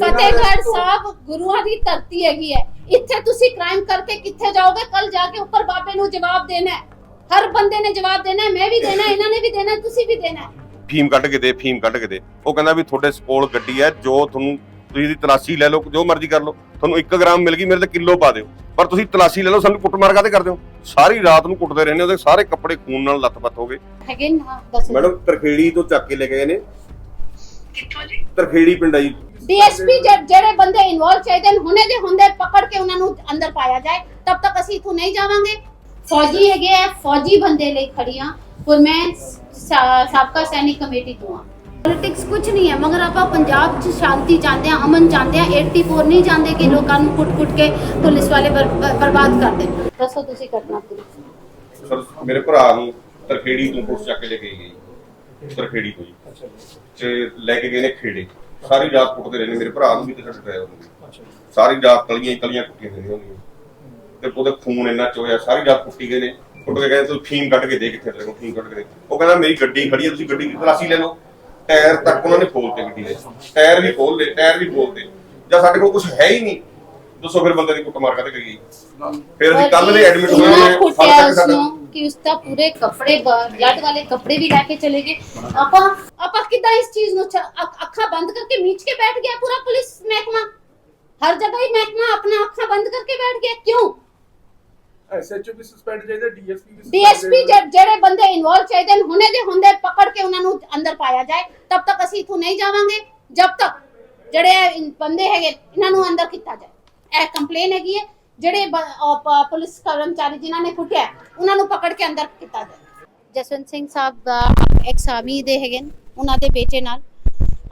ਫਤਿਹਗੜ੍ਹ ਸਾਹਿਬ ਗੁਰੂਆਂ ਦੀ ਧਰਤੀ ਹੈਗੀ ਹੈ। ਇੱਥੇ ਤੁਸੀਂ ਕ੍ਰਾਈਮ ਕਰਕੇ ਕਿੱਥੇ ਜਾਓਗੇ? ਕੱਲ ਜਾ ਕੇ ਉੱਪਰ ਬਾਬੇ ਨੂੰ ਜਵਾਬ ਦੇਣਾ ਹੈ। ਹਰ ਬੰਦੇ ਨੇ ਜਵਾਬ ਦੇਣਾ ਹੈ ਮੈਂ ਵੀ ਦੇਣਾ ਹੈ, ਇਹਨਾਂ ਨੇ ਵੀ ਦੇਣਾ ਹੈ, ਤੁਸੀਂ ਵੀ ਦੇਣਾ ਹੈ। ਫੀਮ ਕੱਢ ਕੇ ਦੇ ਫੀਮ ਕੱਢ ਕੇ ਦੇ। ਉਹ ਕਹਿੰਦਾ ਵੀ ਤੁਹਾਡੇ ਕੋਲ ਗੱਡੀ ਹੈ ਜੋ ਤੁਹਾਨੂੰ ਤੁਸੀਂ ਇਹਦੀ ਤਲਾਸ਼ੀ ਲੈ ਲਓ ਜੋ ਮਰਜ਼ੀ ਕਰ ਲਓ। ਤੁਹਾਨੂੰ 1 ਗ੍ਰਾਮ ਮਿਲ ਗਈ ਮੇਰੇ ਤੇ ਕਿਲੋ ਪਾ ਦਿਓ। ਪਰ ਤੁਸੀਂ ਤਲਾਸ਼ੀ ਲੈ ਲਓ ਸਾਨੂੰ ਕੁੱਟਮਾਰ ਕਾਤੇ ਕਰਦੇ ਹੋ? ਸਾਰੀ ਰਾਤ ਨੂੰ ਕੁੱਟਦੇ ਰਹਿੰਦੇ ਉਹਦੇ ਸਾਰੇ ਕੱਪੜੇ ਖੂਨ ਨਾਲ ਲੱਥਪੱਥ ਹੋ ਗਏ। ਹੈਗੇ ਨਾ ਦੱਸੋ ਮੈਡਮ ਤਰਖੇੜੀ ਤੋਂ ਚੱਕ ਕੇ ਲੈ ਗਏ ਨੇ। ਕਿੱਥੋਂ ਜੀ? ਤਰਖੇੜੀ ਪਿੰਡ ਆ ਜੀ। ਡੀਐਸਪੀ ਜਿਹੜੇ ਬੰਦੇ ਇਨਵੋਲਵ ਚਾਹੀਦੇ ਨੇ ਹੁਣੇ ਦੇ ਹੁੰਦੇ ਪਕੜ ਕੇ ਉਹਨਾਂ ਨੂੰ ਅੰਦਰ ਪਾਇਆ ਜਾਏ ਤਬ ਤੱਕ ਅਸੀਂ ਇਥੋਂ ਨਹੀਂ ਜਾਵਾਂਗੇ। ਫੌਜੀ ਹੈਗੇ ਆ ਫੌਜੀ ਬੰਦੇ ਲਈ ਖੜੀਆਂ ਪਰ ਮੈਂ ਸਾਬਕਾ ਸੈਨਿਕ ਕਮੇਟੀ ਤੋਂ ਆ। ਪੋਲਿਟਿਕਸ ਕੁਝ ਨਹੀਂ ਹੈ ਮਗਰ ਆਪਾਂ ਪੰਜਾਬ 'ਚ ਸ਼ਾਂਤੀ ਚਾਹੁੰਦੇ ਆ ਅਮਨ ਚਾਹੁੰਦੇ ਆ 84 ਨਹੀਂ ਚਾਹੁੰਦੇ ਕਿ ਲੋਕਾਂ ਨੂੰ ਕੁੱਟ-ਕੁੱਟ ਕੇ ਪੁਲਿਸ ਵਾਲੇ ਬਰ- ਬਰ- ਬਰਬਾਦ ਕਰ ਦੇਣ। ਦੱਸੋ ਤੁਸੀਂ ਘਟਨਾ ਪੂਰੀ ਸਰ ਮੇਰੇ ਭਰਾ ਨੂੰ ਤਰਖੇੜੀ ਤੋਂ ਪੁਲਿਸ ਚੱਕ ਕੇ ਲੈ ਕੇ ਗਈ ਤਰਖੇੜੀ ਤੋਂ ਜੀ। ਤੇ ਲੈ ਕੇ ਗਏ ਨੇ ਖੇੜੇ। ਸਾਰੀ ਰਾਤ ਕੁੱਟਦੇ ਰਹੇ ਨੇ ਮੇਰੇ ਭਰਾ ਨੂੰ ਵੀ ਤੇ ਸਾਡੇ ਡਰਾਈਵਰ ਨੂੰ। ਵੀ ਸਾਰੀ ਰਾਤ ਕਲੀਆਂ ਹੀ ਕਲੀਆਂ ਕੁੱਟੀਆਂ ਨੇ। ਉਹਦੀਆਂ ਤੇ ਉਹਦੇ ਖੂਨ ਇੰਨਾ ਚੋਇਆ ਸਾਰੀ ਰਾਤ ਕੁੱਟੀ ਗਏ ਨੇ। ਕੁੱਟ ਕੇ ਕਹਿੰਦੇ ਤੂੰ ਫੀਮ ਕੱਢ ਕੇ ਦੇ ਕਿੱਥੇ ਤੇਰੇ ਕੋਲ ਫੀਮ ਕੱਢ ਕੇ ਦੇ। ਉਹ ਕਹਿੰਦਾ ਮੇਰੀ ਗੱਡੀ ਖੜੀ ਹੈ ਤੁਸੀਂ ਗੱਡੀ ਦੀ ਤਲਾਸ਼ੀ ਲੈ ਲਓ। ਟਾਇਰ ਤੱਕ ਉਹਨਾਂ ਨੇ ਖੋਲ ਤੇ ਗੱਡੀ ਦੇ। ਟਾਇਰ ਵੀ ਖੋਲ ਲਏ ਟਾਇਰ ਵੀ ਖੋਲ ਤੇ ਜਦ ਸਾਡੇ ਕੋਲ ਕੁਝ ਹੈ ਹੀ ਨਹੀਂ। ਦੱਸੋ ਫਿਰ ਬੰਦੇ ਦੀ ਕੁੱਟਮਾਰ ਕਾਤੇ ਕਰੀ ਫਿਰ ਅਸੀਂ ਕੱਲ ਦੇ ਐਡਮਿਟ ਹੋਏ ਨੇ ਤੱਕ ਸਾਡਾ ਕਿ ਉਸਦਾ ਪੂਰੇ ਕੱਪੜੇ ਬਲੱਡ ਵਾਲੇ ਕੱਪੜੇ ਵੀ ਲੈ ਕੇ ਚਲੇ ਗਏ। ਆਪਾਂ ਆਪਾਂ ਕਿੱਦਾਂ ਇਸ ਚੀਜ਼ ਨੂੰ ਅੱਖ- ਬੰਦ ਕਰਕੇ ਮੀਚ ਕੇ ਬੈਠ ਗਿਆ ਪੂਰਾ ਪੁਲਿਸ ਮਹਿਕਮਾ? ਹਰ ਜਗ੍ਹਾ ਹੀ ਮਹਿਕਮਾ ਆਪਣਾ ਅੱਖਾਂ ਬੰਦ ਕਰਕੇ ਬੈਠ ਗਿਆ। ਕਿਉਂ? ਐਸਐਚਓ ਵੀ ਸਸਪੈਂਡ ਚਾਹੀਦਾ ਡੀਐਸਪੀ ਵੀ suspend ਡੀਐਸਪੀ ਚਾਹੀਦਾ। ਜਿਹੜੇ ਬੰਦੇ ਇਨਵੋਲਵ ਚਾਹੀਦੇ ਨੇ ਹੁਣੇ ਦੇ ਹੁੰਦੇ ਪਕੜ ਕੇ ਉਹਨਾਂ ਨੂੰ ਅੰਦਰ ਪਾਇਆ ਜਾਏ। ਤਬ ਤੱਕ ਅਸੀਂ ਇਥੋਂ ਨਹੀਂ ਜਾਵਾਂਗੇ ਜਦ ਤੱਕ ਜਿਹੜੇ ਇਹ ਬੰਦੇ ਹੈਗੇ ਇਹਨਾਂ ਨੂੰ ਅੰਦਰ ਕੀਤਾ ਜਾਏ। ਇਹ ਕੰਪਲੇਨ ਹੈਗੀ ਹੈ। ਜਿਹੜੇ ਬ- ਅਹ ਪ- ਪੁਲਿਸ ਕਰਮਚਾਰੀ ਜਿਨ੍ਹਾਂ ਨੇ ਕੁੱਟਿਆ, ਉਹਨਾਂ ਨੂੰ ਪਕੜ ਕੇ ਅੰਦਰ ਕੀਤਾ ਜਾਏ ਜਸਵੰਤ ਸਿੰਘ ਸਾਹਿਬ ਐਕਸ ਆਰਮੀ ਦੇ ਹੈਗੇ ਨੇ, ਉਹਨਾਂ ਦੇ ਬੇਟੇ ਨਾਲ।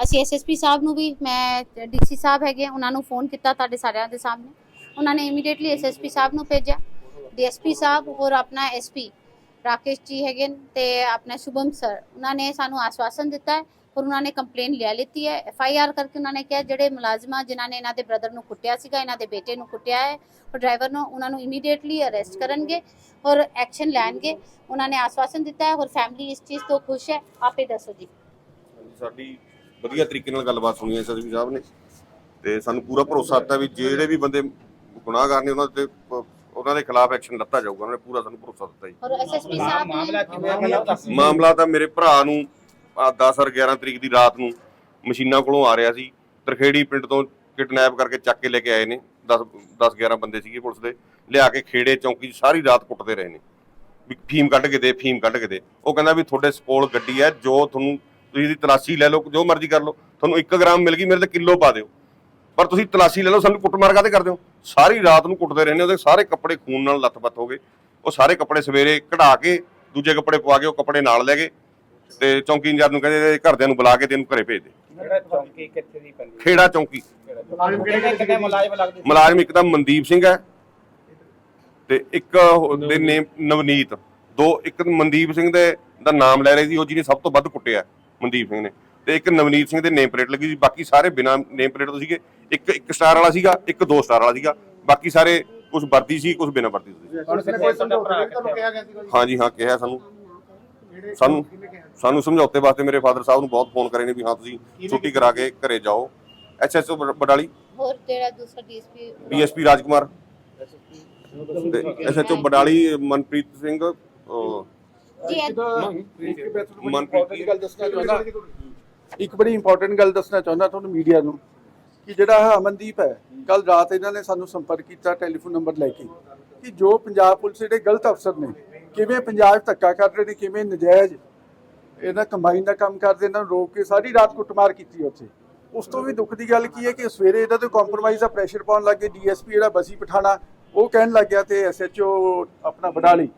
ਅਸੀਂ ਐਸਐਸਪੀ ਸਾਹਿਬ ਨੂੰ ਵੀ, ਮੈਂ ਡੀਸੀ ਸਾਹਿਬ ਹੈਗੇ ਉਹਨਾਂ ਨੂੰ ਫੋਨ ਕੀਤਾ ਤੁਹਾਡੇ ਸਾਰਿਆਂ ਦੇ ਸਾਹਮਣੇ। ਉਹਨਾਂ ਨੇ ਇਮੀਡੀਏਟਲੀ ਐਸਐਸਪੀ ਸਾਹਿਬ ਨੂੰ ਭੇਜਿਆ। ਡੀਐਸਪੀ ਸਾਹਿਬ ਔਰ ਆਪਣਾ ਐਸਪੀ ਰਾਕੇਸ਼ ਜੀ ਹੈਗੇ ਨੇ ਤੇ ਆਪਣਾ ਸ਼ੁਭਮ ਸਰ ਉਹਨਾਂ ਨੇ ਸਾਨੂੰ ਆਸ਼ਵਾਸਨ ਦਿੱਤਾ ਹੈ ਔਰ ਉਹਨਾਂ ਨੇ ਕੰਪਲੇਨ ਲਿਆ ਲਿੱਤੀ ਹੈ। ਐਫ ਆਈ ਆਰ ਕਰਕੇ ਉਹਨਾਂ ਨੇ ਕਿਹਾ ਜਿਹੜੇ ਮੁਲਾਜ਼ਮਾਂ ਜਿਨ੍ਹਾਂ ਨੇ ਇਹਨਾਂ ਦੇ ਬ੍ਰਦਰ ਨੂੰ ਕੁੱਟਿਆ ਸੀਗਾ ਇਹਨਾਂ ਦੇ ਬੇਟੇ ਨੂੰ ਕੁੱਟਿਆ ਹੈ ਔਰ ਡਰਾਈਵਰ ਨੂੰ ਉਹਨਾਂ ਨੂੰ ਇਮੀਡੀਏਟਲੀ ਅਰੈਸਟ ਕਰਨਗੇ ਔਰ ਐਕਸ਼ਨ ਲੈਣਗੇ। ਉਹਨਾਂ ਨੇ ਆਸ਼ਵਾਸਨ ਦਿੱਤਾ ਹੈ ਔਰ ਫੈਮਿਲੀ ਇਸ ਚੀਜ਼ ਤੋਂ ਖੁਸ਼ ਹੈ। ਆਪੇ ਦੱਸੋ ਜੀ। ਸਾਡੀ ਵਧੀਆ ਤਰੀਕੇ ਨਾਲ ਗੱਲਬਾਤ ਸੁਣੀ ਐਸਐਸਪੀ ਸਾਹਿਬ ਨੇ ਤੇ ਸਾਨੂੰ ਪੂਰਾ ਭਰੋਸਾ ਦਿੱਤਾ ਵੀ ਜਿਹੜੇ ਵੀ ਬੰਦੇ ਗੁਨਾਹਗਾਰ ਨੇ ਉਹਨਾਂ ਤੇ ਉਹਨਾਂ ਦੇ ਖਿਲਾਫ ਐਕਸ਼ਨ ਲੱਤਾ ਜਾਊਗਾ। ਉਹਨਾਂ ਨੇ ਪੂਰਾ ਸਾਨੂੰ ਭਰੋਸਾ ਦਿੱਤਾ ਜੀ। ਔਰ ਐਸਐਸਪੀ ਸਾਹਿਬ ਨੇ ਮਾਮਲਾ ਤਾਂ ਮੇਰੇ ਭਰਾ ਨੂੰ ਆ 10 ਔਰ 11 ਤਰੀਕ ਦੀ ਰਾਤ ਨੂੰ ਮਸ਼ੀਨਾਂ ਕੋਲੋਂ ਆ ਰਿਹਾ ਸੀ। ਤਰਖੇੜੀ ਪਿੰਡ ਤੋਂ ਕਿਡਨੈਪ ਕਰਕੇ ਚੱਕ ਕੇ ਲੈ ਕੇ ਆਏ ਨੇ। 10 10 11 ਬੰਦੇ ਸੀਗੇ ਪੁਲਿਸ ਦੇ। ਲਿਆ ਕੇ ਖੇੜੇ, ਚੌਂਕੀ 'ਚ ਸਾਰੀ ਰਾਤ ਕੁੱਟਦੇ ਰਹੇ ਨੇ। ਵੀ ਫੀਮ ਕੱਢ ਕੇ ਦੇ, ਫੀਮ ਕੱਢ ਕੇ ਦੇ। ਉਹ ਕਹਿੰਦਾ ਵੀ ਤੁਹਾਡੇ ਕੋਲ ਗੱਡੀ ਹੈ, ਜੋ ਤੁਹਾਨੂੰ ਤੁਸੀਂ ਇਹਦੀ ਤਲਾਸ਼ੀ ਲੈ ਲਓ, ਜੋ ਮਰਜ਼ੀ ਕਰ ਲਓ। ਤੁਹਾਨੂੰ 1 ਗ੍ਰਾਮ ਮਿਲ ਗਈ, ਮੇਰੇ ਤੇ ਕਿਲੋ ਪਾ ਦਿਓ। ਪਰ ਤੁਸੀਂ ਤਲਾਸ਼ੀ ਲੈ ਲਓ, ਸਾਨੂੰ ਕੁੱਟਮਾਰ ਕਾਤੇ ਕਰਦੇ ਹੋ? ਸਾਰੀ ਰਾਤ ਨੂੰ ਕੁੱਟਦੇ ਰਹੇ ਨੇ, ਉਹਦੇ ਸਾਰੇ ਕੱਪੜੇ ਖੂਨ ਨਾਲ ਲੱਥਪੱਥ ਹੋ ਗਏ। ਉਹ ਸਾਰੇ ਕੱਪੜੇ ਸਵੇਰੇ ਕਢਾ ਕੇ, ਦੂਜੇ ਕੱਪੜੇ ਪਵਾ ਕੇ, ਉਹ ਕੱਪੜੇ ਨਾਲ ਲੈ ਗਏ। ਤੇ ਚੌਂਕੀ ਇੰਚਾਰਜ ਨੂੰ ਕਹਿੰਦੇ ਇਹਦੇ ਘਰਦਿਆਂ ਨੂੰ ਬੁਲਾ ਕੇ ਤੈਨੂੰ ਘਰੇ ਭੇਜ ਦੇ। ਜਿਹੜਾ ਚੌਂਕੀ ਕਿੱਥੇ ਦੀ ਪੈਂਦੀ? ਖੇੜਾ ਚੌਂਕੀ। ਕਿਹੜੇ ਕਿਹੜੇ ਮੁਲਾਜ਼ਮ ਲੱਗਦੇ ਸੀ? ਮੁਲਾਜ਼ਮ ਇੱਕ ਤਾਂ ਮਨਦੀਪ ਸਿੰਘ ਹੈ ਤੇ ਇੱਕ ਦੇ ਨੇਮ ਨਵਨੀਤ। ਦੋ ਇੱਕ ਮਨਦੀਪ ਸਿੰਘ ਦੇ ਦਾ ਨਾਮ ਲੈ ਰਹੇ ਸੀ ਉਹ ਜਿਹਨੇ ਸਭ ਤੋਂ ਵੱਧ ਕੁੱਟਿਆ ਮਨਦੀਪ ਸਿੰਘ ਨੇ। ਤੇ ਇੱਕ ਨਵਨੀਤ ਸਿੰਘ ਦੇ ਨੇਮ ਪਲੇਟ ਲੱਗੀ ਸੀ ਬਾਕੀ ਸਾਰੇ ਬਿਨਾ ਨੇਮ ਪਲੇਟ ਤੋਂ ਸੀਗੇ। ਇੱਕ ਇੱਕ ਸਟਾਰ ਵਾਲਾ ਸੀਗਾ ਇੱਕ ਦੋ ਸਟਾਰ ਵਾਲਾ ਸੀਗਾ। ਬਾਕੀ ਸਾਰੇ ਕੁਝ ਵਰਦੀ ਸੀ ਕੁਝ ਬਿਨਾ ਵਰਦੀ ਸੀ। ਹੁਣ ਕਿੱਥੇ ਤੁਹਾਡਾ ਭਰਾ ਕਿੱਥੇ ਹਾਂਜੀ ਹਾਂ ਕਿਹਾ ਸਾਨੂੰ। ਸਾਨੂੰ ਸਾਨੂੰ ਸਮਝੌਤੇ ਵਾਸਤੇ ਮੇਰੇ ਫਾਦਰ ਸਾਹਿਬ ਨੂੰ ਬਹੁਤ ਫੋਨ ਕਰੇ ਨੇ ਵੀ ਹਾਂ ਤੁਸੀਂ ਛੁੱਟੀ ਕਰਾ ਕੇ ਘਰੇ ਜਾਓ। ਐਸਐਸਓ ਬਡਾਲੀ ਹੋਰ ਜਿਹੜਾ ਦੂਸਰਾ DSP DSP Rajkumar. SHO Badali Manpreet Singh ਇੱਕ ਗੱਲ ਦੱਸਣਾ ਚਾਹੁੰਦਾ ਇੱਕ ਬੜੀ ਇੰਪੋਰਟੈਂਟ ਗੱਲ ਦੱਸਣਾ ਚਾਹੁੰਦਾ ਤੁਹਾਨੂੰ ਮੀਡੀਆ ਨੂੰ ਕਿ ਜਿਹੜਾ ਅਮਨਦੀਪ ਹੈ ਕੱਲ ਰਾਤ ਇਹਨਾਂ ਨੇ ਸਾਨੂੰ ਸੰਪਰਕ ਕੀਤਾ ਟੈਲੀਫੋਨ ਨੰਬਰ ਲੈ ਕੇ ਕਿ ਜੋ ਪੰਜਾਬ ਪੁਲਿਸ ਦੇ ਜਿਹੜੇ ਗਲਤ ਅਫਸਰ ਨੇ ਕਿਵੇਂ ਪੰਜਾਬ ਧੱਕਾ ਕਰ ਰਹੇ ਨੇ ਕਿਵੇਂ ਨਜਾਇਜ਼ ਇਹਨਾਂ ਕੰਬਾਈਨ ਦਾ ਕੰਮ ਕਰਦੇ ਇਹਨਾਂ ਨੂੰ ਰੋਕ ਕੇ ਸਾਰੀ ਰਾਤ ਕੁੱਟਮਾਰ ਕੀਤੀ ਉੱਥੇ। ਉਸ ਤੋਂ ਵੀ ਦੁੱਖ ਦੀ ਗੱਲ ਕੀ ਹੈ ਕਿ ਸਵੇਰੇ ਇਹਨਾਂ ਤੇ ਕੰਪਰੋਮਾਈਜ਼ ਦਾ ਪ੍ਰੈਸ਼ਰ ਪਾਉਣ ਲੱਗੇ ਡੀਐਸਪੀ ਜਿਹੜਾ ਬਸੀ ਪਠਾਣਾ ਉਹ ਕਹਿਣ ਲੱਗ ਗਿਆ ਤੇ ਐਸਐਚਓ ਆਪਣਾ ਬਡਾਲੀ।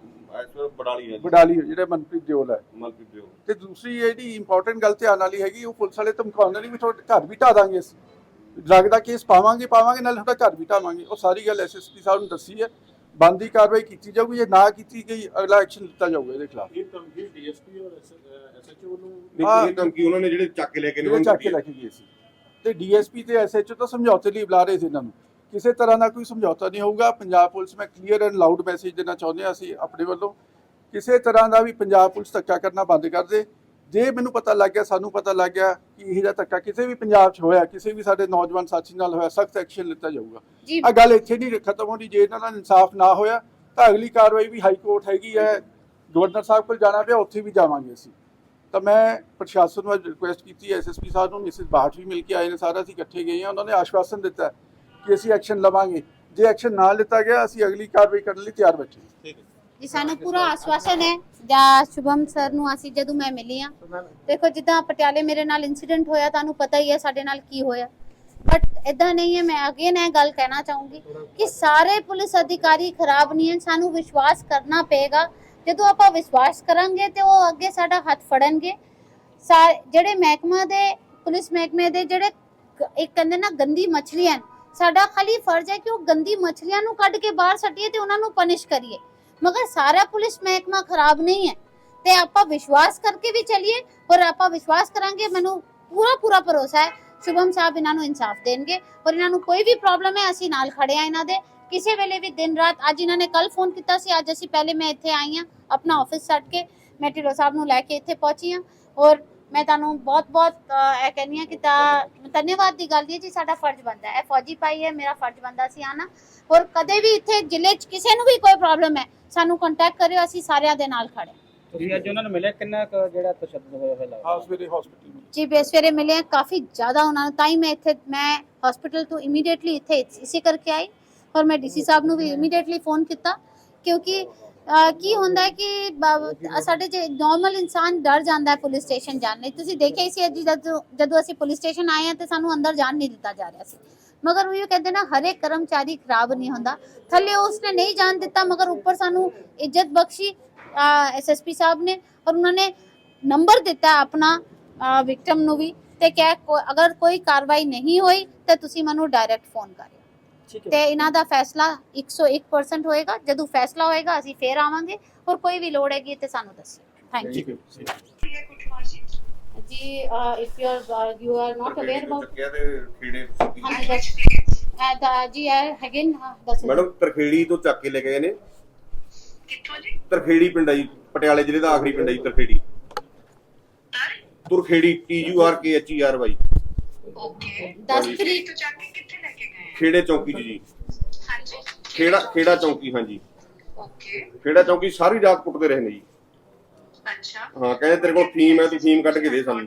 ਬਡਾਲੀ ਜਿਹੜਾ ਮਨਪ੍ਰੀਤ ਦਿਓਲ ਹੈ। ਮਨਪ੍ਰੀਤ ਤੇ ਦੂਸਰੀ ਜਿਹੜੀ ਇੰਪੋਰਟੈਂਟ ਗੱਲ ਧਿਆਨ ਵਾਲੀ ਹੈਗੀ ਉਹ ਪੁਲਿਸ ਵਾਲੇ ਧਮਕਾਉਂਦੇ ਨੇ ਵੀ ਤੁਹਾਡੇ ਘਰ ਵੀ ਢਾਹ ਦਾਂਗੇ ਅਸੀਂ। ਡਰੱਗ ਦਾ ਕੇਸ ਪਾਵਾਂਗੇ ਪਾਵਾਂਗੇ ਨਾਲ ਤੁਹਾਡਾ ਘਰ ਵੀ ਢਾਵਾਂਗੇ। ਉਹ ਸਾਰੀ ਗੱਲ ਐਸਐਸਪੀ ਸਾਹਿਬ ਨੂੰ ਦੱਸੀ ਹੈ। ਬੰਦੀ ਕਾਰਵਾਈ ਕੀਤੀ ਜਾਊਗੀ ਜੇ ਨਾ ਕੀਤੀ ਗਈ ਅਗਲਾ ਐਕਸ਼ਨ ਲਿੱਤਾ ਜਾਊਗਾ ਇਹਦੇ ਖਿਲਾਫ। ਇਹ ਧਮਕੀ ਡੀਐਸਪੀ ਔਰ ਐਸਐਚਓ ਨੂੰ ਨਹੀਂ, ਇਹ ਧਮਕੀ ਉਹਨਾਂ ਨੇ ਜਿਹੜੇ ਚੱਕ ਕੇ ਲੈ ਕੇ ਨੇ ਜਿਹੜੇ ਉਹਨਾਂ ਚੱਕ ਕੇ ਲੈ ਕੇ ਗਏ ਸੀ। ਤੇ ਡੀਐਸਪੀ ਤੇ ਐਸਐਚਓ ਤਾਂ ਸਮਝੌਤੇ ਲਈ ਬੁਲਾ ਰਹੇ ਸੀ ਇਹਨਾਂ ਨੂੰ। ਕਿਸੇ ਤਰ੍ਹਾਂ ਦਾ ਕੋਈ ਸਮਝੌਤਾ ਨਹੀਂ ਹੋਊਗਾ। ਪੰਜਾਬ ਪੁਲਿਸ ਮੈਂ ਕਲੀਅਰ ਐਂਡ ਲਾਊਡ ਮੈਸੇਜ ਦੇਣਾ ਚਾਹੁੰਦੇ ਹਾਂ ਅਸੀਂ ਆਪਣੇ ਵੱਲੋਂ। ਕਿਸੇ ਤਰ੍ਹਾਂ ਦਾ ਵੀ ਪੰਜਾਬ ਪੁਲਿਸ ਧੱਕਾ ਕਰਨਾ ਬੰਦ ਕਰ ਦੇ। ਜੇ ਮੈਨੂੰ ਪਤਾ ਲੱਗ ਗਿਆ ਸਾਨੂੰ ਪਤਾ ਲੱਗ ਗਿਆ ਕਿ ਇਹ ਜਿਹਾ ਧੱਕਾ ਕਿਸੇ ਵੀ ਪੰਜਾਬ 'ਚ ਹੋਇਆ ਕਿਸੇ ਵੀ ਸਾਡੇ ਨੌਜਵਾਨ ਸਾਥੀ ਨਾਲ ਹੋਇਆ ਸਖਤ ਐਕਸ਼ਨ ਲਿੱਤਾ ਜਾਊਗਾ। ਆ ਗੱਲ ਇੱਥੇ ਨਹੀਂ ਖਤਮ ਹੋਣੀ ਜੇ ਇਹਨਾਂ ਨਾਲ ਇਨਸਾਫ ਨਾ ਹੋਇਆ ਤਾਂ ਅਗਲੀ ਕਾਰਵਾਈ ਵੀ ਹਾਈ ਕੋਰਟ ਹੈਗੀ ਹੈ ਗਵਰਨਰ ਸਾਹਿਬ ਕੋਲ ਜਾਣਾ ਪਿਆ ਉੱਥੇ ਵੀ ਜਾਵਾਂਗੇ ਅਸੀਂ। ਤਾਂ ਮੈਂ ਪ੍ਰਸ਼ਾਸਨ ਨੂੰ ਰਿਕੁਐਸਟ ਕੀਤੀ ਹੈ ਐਸਐਸਪੀ ਸਾਹਿਬ ਨੂੰ ਮਿਸਿਸ ਬਾਠ ਵੀ ਮਿਲ ਕੇ ਆਏ ਨੇ ਸਾਰਾ ਅਸੀਂ ਇਕੱਠੇ ਗਏ ਹਾਂ ਉਹਨਾਂ ਨੇ ਆਸ਼ਵਾਸਨ ਦਿੱਤਾ ਕਿ ਅਸੀਂ ਐਕਸ਼ਨ ਲਵਾਂਗੇ। ਜੇ ਐਕਸ਼ਨ ਨਾ ਲਿੱਤਾ ਗਿਆ ਅਸੀਂ ਅਗਲੀ ਕਾਰਵਾਈ ਕਰਨ ਲਈ ਤਿਆਰ ਬੈਠੇ ਹਾਂ। ਜੀ, ਸਾਨੂੰ ਪੂਰਾ ਆਸ਼ਵਾਸਨ ਹੈ। ਜਾਂ ਸ਼ੁਭਮ ਸਰ ਨੂੰ ਅਸੀਂ ਜਦੋਂ ਮੈਂ ਮਿਲੀ ਆ ਦੇਖੋ, ਜਿੱਦਾਂ ਪਟਿਆਲੇ ਮੇਰੇ ਨਾਲ ਇਨਸੀਡੈਂਟ ਹੋਇਆ, ਤੁਹਾਨੂੰ ਪਤਾ ਹੀ ਹੈ ਸਾਡੇ ਨਾਲ ਕੀ ਹੋਇਆ। ਬਟ ਇਦਾਂ ਨਹੀਂ ਹੈ, ਮੈਂ ਅਗੇਨ ਇਹ ਗੱਲ ਕਹਿਣਾ ਚਾਹੂੰਗੀ ਕਿ ਸਾਰੇ ਪੁਲਿਸ ਅਧਿਕਾਰੀ ਖਰਾਬ ਨਹੀਂ ਹਨ, ਸਾਨੂੰ ਵਿਸ਼ਵਾਸ ਕਰਨਾ ਪਏਗਾ। ਜਦੋਂ ਆਪਾਂ ਵਿਸ਼ਵਾਸ ਕਰਾਂਗੇ ਤੇ ਉਹ ਅੱਗੇ ਸਾਡਾ ਹੱਥ ਫੜਨਗੇ। ਜਿਹੜੇ ਮਹਿਕਮਾ ਦੇ, ਪੁਲਿਸ ਮਹਿਕਮੇ ਦੇ ਜਿਹੜੇ ਇੱਕ ਕਹਿੰਦੇ ਨਾ ਗੰਦੀ ਮੱਛਲੀਆਂ ਸਾਡਾ ਖਾਲੀ ਫਰਜ਼ ਹੈ ਕਿ ਉਹ ਗੰਦੀ ਮੱਛਲੀਆਂ ਨੂੰ ਕੱਢ ਕੇ ਬਾਹਰ ਸੱਟੀਏ ਤੇ ਉਹਨਾਂ ਨੂੰ ਪਨਿਸ਼ ਕਰੀਏ। ਮਗਰ ਸਾਰਾ ਪੁਲਿਸ ਮਹਿਕਮਾ ਖਰਾਬ ਨਹੀਂ ਹੈ। ਤੇ ਆਪਾਂ ਵਿਸ਼ਵਾਸ ਕਰਕੇ ਵੀ ਚੱਲੀਏ ਔਰ ਆਪਾਂ ਵਿਸ਼ਵਾਸ ਕਰਾਂਗੇ, ਮੈਨੂੰ ਪੂਰਾ ਪੂਰਾ ਭਰੋਸਾ ਹੈ। ਸ਼ੁਭਮ ਸਾਹਿਬ ਇਹਨਾਂ ਨੂੰ ਇਨਸਾਫ ਦੇਣਗੇ ਔਰ ਇਹਨਾਂ ਨੂੰ ਕੋਈ ਵੀ ਪ੍ਰੋਬਲਮ ਹੈ, ਅਸੀਂ ਨਾਲ ਖੜੇ ਆ ਇਹਨਾਂ ਦੇ। ਕਿਸੇ ਵੇਲੇ ਵੀ ਦਿਨ ਰਾਤ, ਅੱਜ ਇਹਨਾਂ ਨੇ ਕੱਲ ਫੋਨ ਕੀਤਾ ਸੀ, ਅੱਜ ਅਸੀਂ ਪਹਿਲੇ ਮੈਂ ਇੱਥੇ ਆਈ ਹਾਂ, ਆਪਣਾ ਆਫਿਸ ਛੱਡ ਕੇ, ਮੈਂ ਢਿੱਲੋਂ ਸਾਹਿਬ ਨੂੰ ਲੈ ਕੇ ਇੱਥੇ ਪਹੁੰਚੀ ਆ ਔਰ ਮੈਂ ਤੁਹਾਨੂੰ ਬਹੁਤ ਬਹੁਤ ਅਹ, ਇਹ ਕਹਿੰਦੀ ਹਾਂ ਕਿ ਤਾਂ ਧੰਨਵਾਦ ਦੀ ਗੱਲ ਦੀ ਹੈ ਜੀ ਸਾਡਾ ਫਰਜ਼ ਬਣਦਾ ਹੈ। ਇਹ ਫੌਜੀ ਪਾਈ ਹੈ ਮੇਰਾ ਫਰਜ਼ ਬਣਦਾ ਸੀ ਆਣਾ ਔਰ ਕਦੇ ਵੀ ਇੱਥੇ ਜ਼ਿਲ੍ਹੇ 'ਚ ਕਿਸੇ ਨੂੰ ਵੀ ਕੋਈ ਪ੍ਰੋਬਲਮ ਹੈ ਸਾਨੂੰ ਕੰਟੈਕਟ ਕਰਿਓ ਅਸੀਂ ਸਾਰਿਆਂ ਦੇ ਨਾਲ ਖੜੇ ਹਾਂ। ਤੁਸੀਂ ਅੱਜ ਉਹਨਾਂ ਨੂੰ ਮਿਲੇ ਕਿੰਨਾ ਕੁ ਜਿਹੜਾ ਤਸ਼ੱਦਦ ਹੋਇਆ ਹੋਇਆ ਲੱਗਦਾ? ਹਾਂ ਸਵੇਰੇ ਹਸਪੀਟਲ ਵਿੱਚ ਜੀ ਬੇ ਸਵੇਰੇ ਮਿਲੇ ਹਾਂ, ਕਾਫੀ ਜ਼ਿਆਦਾ ਉਹਨਾਂ ਨੂੰ ਤਾਂ ਹੀ ਮੈਂ ਇੱਥੇ। ਮੈਂ ਹਸਪੀਟਲ ਤੋਂ ਇਮੀਡੀਏਟਲੀ ਇੱਥੇ ਇਸੇ ਕਰਕੇ ਆਈ ਔਰ ਮੈਂ ਡੀਸੀ ਸਾਹਿਬ ਨੂੰ ਵੀ ਇਮੀਡੀਏਟਲੀ ਫੋਨ ਕੀਤਾ ਕਿਉਂਕਿ ਕੀ ਹੁੰਦਾ ਹੈ ਕਿ ਬ- ਸਾਡੇ ਜੇ ਨਾਰਮਲ ਇਨਸਾਨ ਡਰ ਜਾਂਦਾ ਹੈ ਪੁਲਿਸ ਸਟੇਸ਼ਨ ਜਾਣ ਲਈ। ਤੁਸੀਂ ਦੇਖਿਆ ਹੀ ਸੀ ਅੱਜ ਜਦੋਂ ਜਦੋਂ ਅਸੀਂ ਪੁਲਿਸ ਸਟੇਸ਼ਨ ਆਏ ਹਾਂ ਤੇ ਸਾਨੂੰ ਅੰਦਰ ਜਾਣ ਨਹੀਂ ਦਿੱਤਾ ਜਾ ਰਿਹਾ ਸੀ। ਮਗਰ ਉਹ ਕਹਿੰਦੇ ਨਾ ਹਰੇਕ ਕਰਮਚਾਰੀ ਖਰਾਬ ਨਹੀਂ ਹੁੰਦਾ। ਥੱਲੇ ਉਸਨੇ ਨਹੀਂ ਜਾਣ ਦਿੱਤਾ, ਮਗਰ ਉੱਪਰ ਸਾਨੂੰ ਇੱਜ਼ਤ ਬਖਸ਼ੀ ਐਸਐਸਪੀ ਸਾਹਿਬ ਨੇ ਔਰ ਉਹਨਾਂ ਨੇ ਨੰਬਰ ਦਿੱਤਾ ਆਪਣਾ ਵਿਕਟਮ ਨੂੰ ਵੀ ਤੇ ਕਿਹਾ, ਕੋ- ਅਗਰ ਕੋਈ ਕਾਰਵਾਈ ਨਹੀਂ ਹੋਈ ਤਾਂ ਤੁਸੀਂ ਮੈਨੂੰ ਡਾਇਰੈਕਟ ਫੋਨ ਕਰ ਤੇ ਇਹਨਾਂ ਦਾ ਫੈਸਲਾ 101% ਹੋਏਗਾ। ਜਦੋਂ ਫੈਸਲਾ ਹੋਏਗਾ ਅਸੀਂ ਫੇਰ ਆਵਾਂਗੇ। ਔਰ ਕੋਈ ਵੀ ਲੋੜ ਹੈਗੀ ਤੇ ਸਾਨੂੰ ਦੱਸੋ ਥੈਂਕ ਯੂ ਜੀ if you are you are not aware about ਜੀ ਅਗੇਨ ਦੱਸੋ। ਮੈਡਮ ਤਰਖੇੜੀ ਤੋਂ ਚੱਕ ਕੇ ਲੈ ਗਏ ਨੇ। ਕਿੱਥੋਂ ਜੀ? ਤਰਖੇੜੀ ਪਿੰਡ ਆ ਪਟਿਆਲੇ ਜ਼ਿਲ੍ਹੇ ਦਾ ਆਖਰੀ ਪਿੰਡ ਆ Tarkheri. T U R K H E R Y okay. 10 ਤਰੀਕ ਤੋਂ ਚੱਕ ਕੇ ਖੇੜੇ ਚੌਂਕੀ 'ਚ ਜੀ। ਹਾਂਜੀ। ਖੇੜਾ ਖੇੜਾ ਚੌਂਕੀ ਹਾਂਜੀ। ਓਕੇ। ਖੇੜਾ ਚੌਂਕੀ ਸਾਰੀ ਰਾਤ ਕੁੱਟਦੇ ਰਹੇ ਨੇ ਜੀ। ਅੱਛਾ। ਹਾਂ ਕਹਿੰਦੇ ਤੇਰੇ ਕੋਲ ਥੀਮ ਹੈ ਤੂੰ ਥੀਮ ਕੱਢ ਕੇ ਦੇ ਸਾਨੂੰ।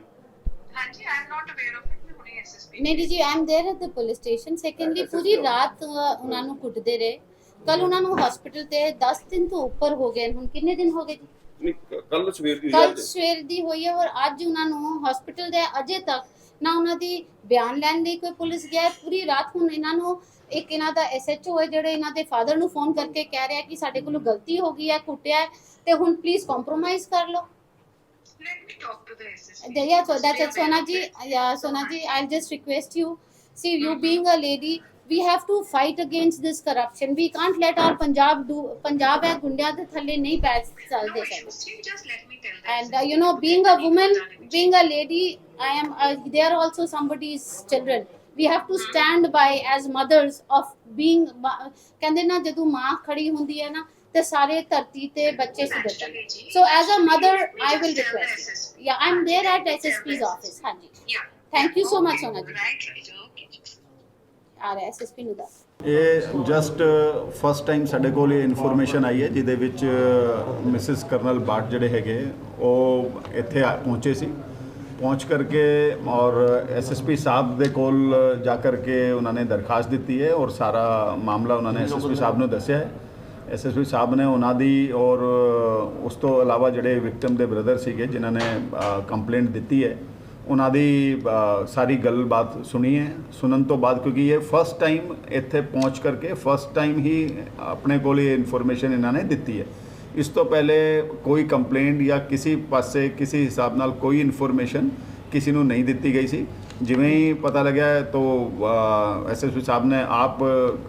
ਹਾਂਜੀ I not aware of it ਹੁਣੇ ਐਸਐਸਪੀ ਨਹੀਂ ਜੀ I am there police station secondly ਪੂਰੀ ਰਾਤ ਉਹਨਾਂ ਨੂੰ ਕੁੱਟਦੇ ਰਹੇ। ਕੱਲ ਉਹਨਾਂ ਨੂੰ ਹਸਪੀਟਲ ਤੇ 10 ਦਿਨ ਤੋਂ ਉੱਪਰ ਹੋ ਗਏ ਹੁਣ ਕਿੰਨੇ ਦਿਨ ਹੋ ਗਏ ਜੀ? ਕੱਲ ਕੱਲ ਸਵੇਰ ਦੀ ਹੋਈ ਹੈ ਔਰ ਅੱਜ ਉਹਨਾਂ ਨੂੰ ਹਸਪੀਟਲ ਦੇ ਅਜੇ ਤੱਕ ਨਾ ਉਹਨਾਂ ਦੀ ਬਿਆਨ ਲੈਣ ਲਈ ਕੋਈ ਪੁਲਿਸ ਗਿਆ ਪੂਰੀ ਰਾਤ ਹੁਣ ਇਹਨਾਂ ਨੂੰ ਇੱਕ ਇਹਨਾਂ ਦਾ ਐਸਐਚਓ ਹੈ ਜਿਹੜੇ ਇਹਨਾਂ ਦੇ ਫਾਦਰ ਨੂੰ ਫੋਨ ਕਰਕੇ ਕਹਿ ਰਿਹਾ ਕਿ ਸਾਡੇ ਕੋਲ ਗਲਤੀ ਹੋ ਗਈ ਹੈ ਕੁੱਟਿਆ ਤੇ ਹੁਣ ਪਲੀਜ਼ ਕੰਪਰੋਮਾਈਜ਼ ਕਰ ਲਓ। Let me talk to the SSP. Yeah, yeah, so that's it. Sona ji, yeah, Sona ji, I'll we have to fight against this corruption. We can't let our Punjab do. Punjab है गुंडिया ਦੇ ਥੱਲੇ ਨਹੀਂ ਪੈ ਚੱਲਦੇ ਸਾਡੇ. just let me tell the And uh, you know, being a woman, being a lady, I am. Uh, they are also somebody's children. We have to stand by as mothers of being. ਕਹਿੰਦੇ ਨਾ ਜਦੋਂ ਮਾਂ ਖੜੀ ਹੁੰਦੀ ਹੈ ਨਾ ਤੇ ਸਾਰੇ ਧਰਤੀ ਤੇ ਬੱਚੇ ਸੁਧਰਦੇ So as a mother, I will request you. Yeah, I'm there at SSP's office. ਹਾਂਜੀ. Yeah. Thank you so much, Sona ਆ ਰਿਹਾ ਐਸਐਸਪੀ ਨੂੰ ਦੱਸ ਇਹ ਜਸਟ ਫਸਟ ਟਾਈਮ ਸਾਡੇ ਕੋਲ ਇਹ ਇਨਫੋਰਮੇਸ਼ਨ ਆਈ ਹੈ, ਜਿਹਦੇ ਵਿੱਚ ਮਿਸਿਸ ਕਰਨਲ ਬਾਟ ਜਿਹੜੇ ਹੈਗੇ, ਉਹ ਇੱਥੇ ਆ- ਪਹੁੰਚੇ ਸੀ। ਪਹੁੰਚ ਕਰਕੇ ਔਰ ਐਸਐਸਪੀ ਸਾਹਿਬ ਦੇ ਕੋਲ ਜਾ ਕਰਕੇ ਉਹਨਾਂ ਨੇ ਦਰਖਾਸਤ ਦਿੱਤੀ ਹੈ ਔਰ ਸਾਰਾ ਮਾਮਲਾ ਉਹਨਾਂ ਨੇ ਐਸਐਸਪੀ ਸਾਹਿਬ ਨੂੰ ਦੱਸਿਆ ਹੈ। ਐਸਐਸਪੀ ਸਾਹਿਬ ਨੇ ਉਹਨਾਂ ਦੀ ਔਰ ਉਸ ਤੋਂ ਇਲਾਵਾ ਜਿਹੜੇ ਵਿਕਟਮ ਦੇ ਬ੍ਰਦਰ ਸੀਗੇ, ਜਿਨ੍ਹਾਂ ਨੇ ਕੰਪਲੇਂਟ ਦਿੱਤੀ ਹੈ ਉਹਨਾਂ ਦੀ ਸਾਰੀ ਗੱਲਬਾਤ ਸੁਣੀ ਹੈ, ਸੁਣਨ ਤੋਂ ਬਾਅਦ ਕਿਉਂਕਿ ਇਹ ਫਸਟ ਟਾਈਮ ਇੱਥੇ ਪਹੁੰਚ ਕਰਕੇ ਫਸਟ ਟਾਈਮ ਹੀ ਆਪਣੇ ਕੋਲ ਇਹ ਇਨਫੋਰਮੇਸ਼ਨ ਇਹਨਾਂ ਨੇ ਦਿੱਤੀ ਹੈ। ਇਸ ਤੋਂ ਪਹਿਲੇ ਕੋਈ ਕੰਪਲੇਂਟ ਜਾਂ ਕਿਸੇ ਪਾਸੇ ਕਿਸੇ ਹਿਸਾਬ ਨਾਲ ਕੋਈ ਇਨਫੋਰਮੇਸ਼ਨ ਕਿਸੇ ਨੂੰ ਨਹੀਂ ਦਿੱਤੀ ਗਈ ਸੀ। ਜਿਵੇਂ ਹੀ ਪਤਾ ਲੱਗਿਆ ਤਾਂ ਐਸਐਸਪੀ ਸਾਹਿਬ ਨੇ ਆਪ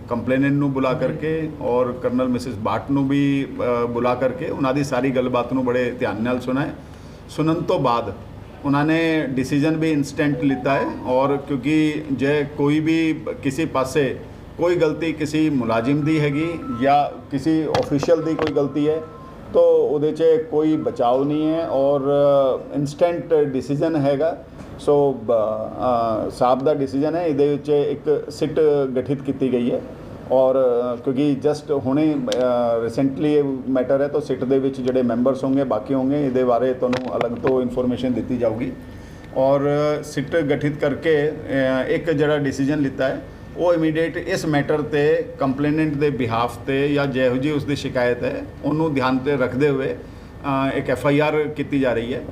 ਕੰਪਲੇਨੈਂਟ ਨੂੰ ਬੁਲਾ ਕਰਕੇ ਔਰ ਕਰਨਲ ਮਿਸਿਸ ਬਾਟ ਨੂੰ ਵੀ ਬੁਲਾ ਕਰਕੇ ਉਹਨਾਂ ਦੀ ਸਾਰੀ ਗੱਲਬਾਤ ਨੂੰ ਬੜੇ ਧਿਆਨ ਨਾਲ ਸੁਣਾ ਸੁਣਨ ਤੋਂ ਬਾਅਦ ਉਹਨਾਂ ਨੇ ਡਿਸੀਜਨ ਵੀ ਇਨਸਟੈਂਟ ਲਿੱਤਾ ਹੈ ਔਰ ਕਿਉਂਕਿ ਜੇ ਕੋਈ ਵੀ ਕਿਸੇ ਪਾਸੇ ਕੋਈ ਗਲਤੀ ਕਿਸੇ ਮੁਲਾਜ਼ਮ ਦੀ ਹੈਗੀ ਜਾਂ ਕਿਸੇ ਆਫੀਸ਼ੀਅਲ ਦੀ ਕੋਈ ਗਲਤੀ ਹੈ ਤਾਂ ਉਹਦੇ 'ਚ ਕੋਈ ਬਚਾਓ ਨਹੀਂ ਹੈ ਔਰ ਇਨਸਟੈਂਟ ਡਿਸੀਜਨ ਹੈਗਾ ਸੋ ਬ- ਸਾਹਿਬ ਦਾ ਡਿਸੀਜਨ ਹੈ ਇਹਦੇ ਵਿੱਚ ਇੱਕ ਸਿਟ ਗਠਿਤ ਕੀਤੀ ਗਈ ਹੈ ਔਰ, ਕਿਉਂਕਿ ਜਸਟ ਹੁਣੇ ਰੀਸੈਂਟਲੀ ਇਹ ਮੈਟਰ ਹੈ, ਤਾਂ ਸਿਟ ਦੇ ਵਿੱਚ ਜਿਹੜੇ ਮੈਂਬਰਸ ਹੋਣਗੇ, ਬਾਕੀ ਹੋਣਗੇ, ਇਹਦੇ ਬਾਰੇ ਤੁਹਾਨੂੰ ਅਲੱਗ ਤੋਂ ਇਨਫੋਰਮੇਸ਼ਨ ਦਿੱਤੀ ਜਾਊਗੀ। ਔਰ ਸਿਟ ਗਠਿਤ ਕਰਕੇ ਇੱਕ ਜਿਹੜਾ ਡਿਸੀਜਨ ਲਿੱਤਾ ਹੈ, ਉਹ ਇਮੀਡੀਏਟ ਇਸ ਮੈਟਰ ਤੇ ਕੰਪਲੇਨੈਂਟ ਦੇ ਬਿਹਾਫ ਤੇ ਜਾਂ ਜਿਹੋ ਜਿਹੀ ਉਸ ਦੀ ਸ਼ਿਕਾਇਤ ਹੈ, ਉਹਨੂੰ ਧਿਆਨ ਤੇ ਰੱਖਦੇ ਹੋਏ ਇੱਕ ਐਫ ਆਈ ਆਰ ਕੀਤੀ ਜਾ ਰਹੀ ਹੈ।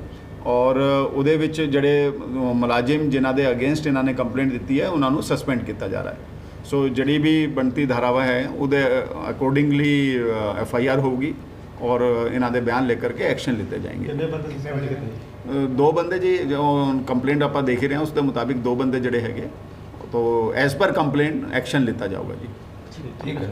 ਔਰ, ਉਹਦੇ ਵਿੱਚ ਜਿਹੜੇ ਮੁਲਾਜ਼ਮ ਜਿਨ੍ਹਾਂ ਦੇ ਅਗੇਂਸਟ ਇਹਨਾਂ ਨੇ ਕੰਪਲੇਂਟ ਦਿੱਤੀ ਹੈ, ਉਹਨਾਂ ਨੂੰ ਸਸਪੈਂਡ ਕੀਤਾ ਜਾ ਰਿਹਾ ਹੈ। ਸੋ ਜਿਹੜੀ ਵੀ ਬਣਤੀ ਧਾਰਾਵਾਂ ਹੈ ਉਹਦੇ ਅਕੋਰਡਿੰਗਲੀ ਐਫ ਆਈ ਆਰ ਹੋਊਗੀ ਔਰ ਇਹਨਾਂ ਦੇ ਬਿਆਨ ਲੈ ਕਰਕੇ ਐਕਸ਼ਨ ਲਿੱਤੇ ਜਾएंगे ਕਿੰਨੇ ਬੰਦੇ ਕਿੰਨੇ ਵਜੇ ਕਿੰਨੇ ਦੋ ਬੰਦੇ ਜੀ ਜੋ ਕੰਪਲੇਂਟ ਆਪਾਂ ਦੇਖ ਰਹੇ ਹਾਂ ਉਸ ਦੇ ਮੁਤਾਬਿਕ ਦੋ ਬੰਦੇ ਜਿਹੜੇ ਹੈਗੇ। ਤੋ ਐਜ਼ ਪਰ ਕੰਪਲੇਂਟ ਐਕਸ਼ਨ ਲਿੱਤਾ ਜਾਊਗਾ ਜੀ। ਠੀਕ ਹੈ।